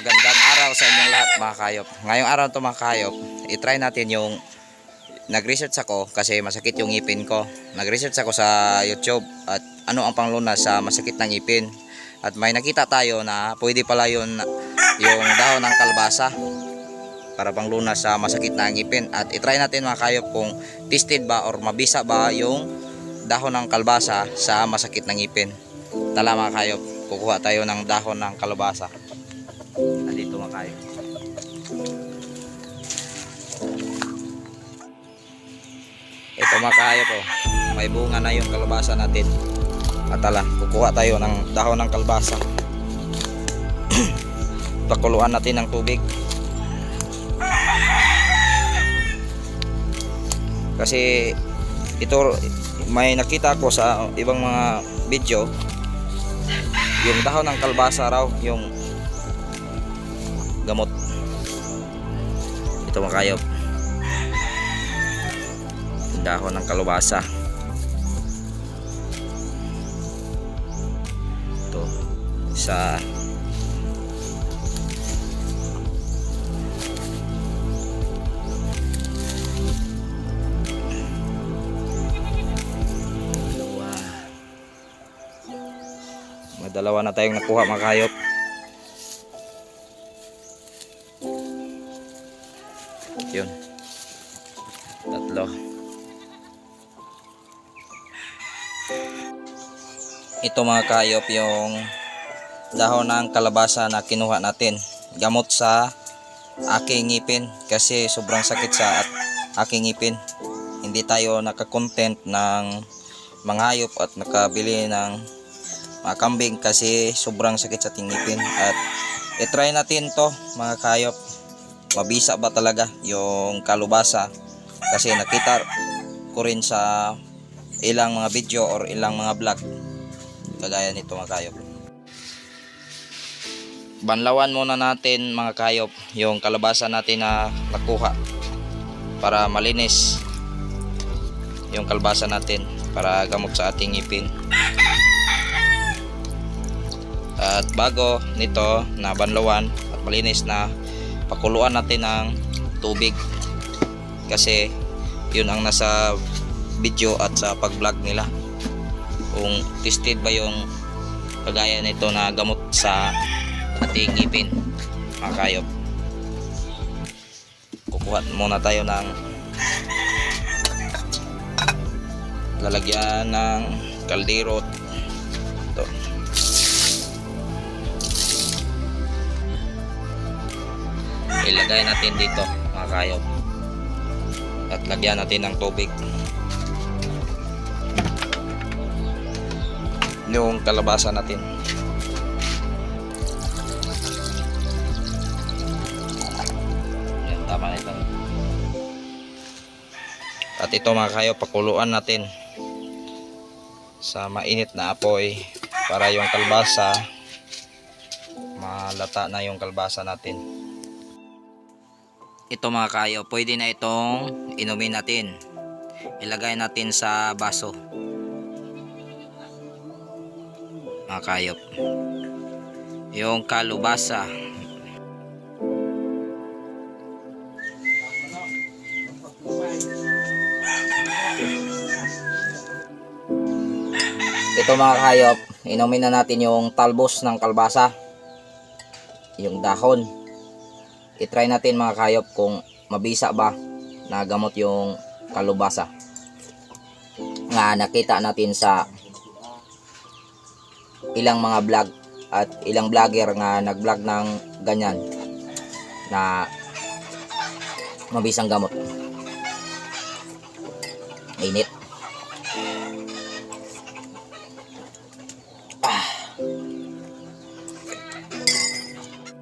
Magandang araw sa inyong lahat mga kayop. Ngayong araw to mga kayop, itry natin yung nag-research ako kasi masakit yung ngipin ko. Nag-research ako sa YouTube at ano ang panglunas sa masakit ng ngipin. At may nakita tayo na pwede pala yun yung dahon ng kalbasa para panglunas sa masakit na ngipin. At itry natin mga kayop kung tested ba or mabisa ba yung dahon ng kalbasa sa masakit ng ngipin. Tala mga kayop, kukuha tayo ng dahon ng kalabasa. Andito mga kayop. Ito mga kayop oh. May bunga na yung kalabasa natin. At tala, kukuha tayo ng dahon ng kalbasa. Pakuluan natin ng tubig. Kasi ito may nakita ko sa ibang mga video yung dahon ng kalbasa raw yung gamot. Ito mga kayop dahon ng kalabasa. Ito sa dalawa. Na tayong nakuha mga kayop yun. Tatlo. Ito mga kayop yung dahon ng kalabasa na kinuha natin. Gamot sa aking ngipin kasi sobrang sakit sa at aking ngipin. Hindi tayo nakakontent ng mga hayop at nakabili ng mga kambing kasi sobrang sakit sa ating ngipin. At itry natin to mga kayop mabisa ba talaga yung kalubasa? Kasi nakita ko rin sa ilang mga video or ilang mga vlog. Kagaya nito mga kayop. Banlawan muna natin mga kayop yung kalabasa natin na nakuha para malinis yung kalbasa natin para gamot sa ating ngipin. At bago nito na banlawan at malinis na pakuluan natin ng tubig. Kasi yun ang nasa video at sa pag vlog nila. Kung tested ba yung kagaya nito na gamot sa ating ngipin mga kayop. Kukuha muna tayo ng lalagyan ng kaldero ilagay natin dito mga kayop at lagyan natin ng tubig. Yung kalabasa natin. Yan tama ito. At ito mga kayo pakuluan natin sa mainit na apoy para yung kalbasa malata na yung kalbasa natin ito mga kayo pwede na itong inumin natin. Ilagay natin sa baso. Mga kayop yung kalubasa. Ito mga kayop inumin na natin yung talbos ng kalbasa. Yung dahon itry natin mga kayop kung mabisa ba na gamot yung kalubasa. Nga nakita natin sa ilang mga vlog at ilang vlogger nga nag-vlog ng ganyan na mabisang gamot. Init